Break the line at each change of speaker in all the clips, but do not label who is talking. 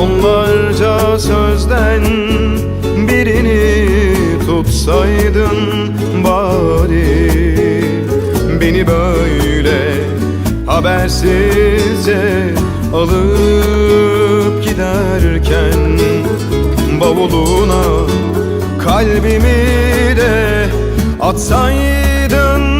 Onlarca sözden birini tutsaydın bari. Beni böyle habersizce alıp giderken Bavuluna kalbimi de atsaydın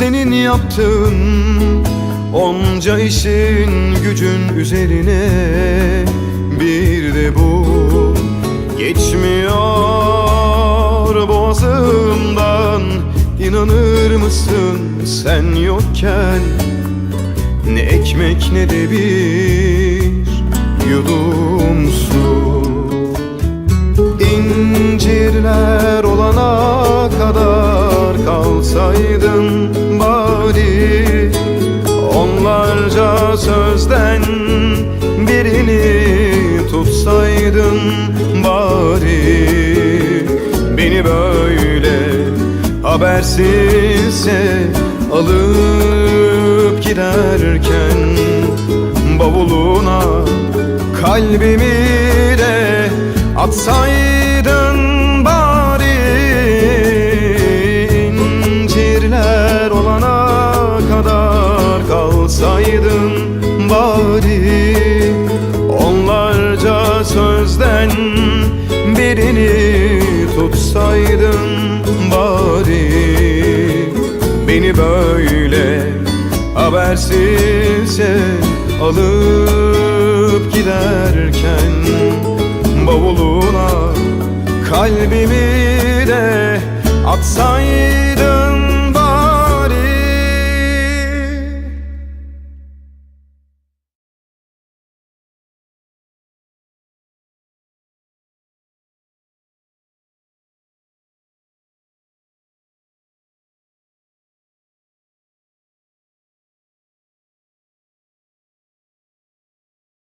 senin yaptığın Onca işin gücün üzerine Bir de bu geçmiyor boğazımdan. İnanır mısın sen yokken Ne ekmek ne de bir yudum su? İncirler olana kadar kalsaydın tutsaydın bari. Beni böyle habersizce alıp giderken Bavuluna kalbimi de atsaydın Beni böyle habersizce alıp giderken Bavuluna kalbimi de atsaydın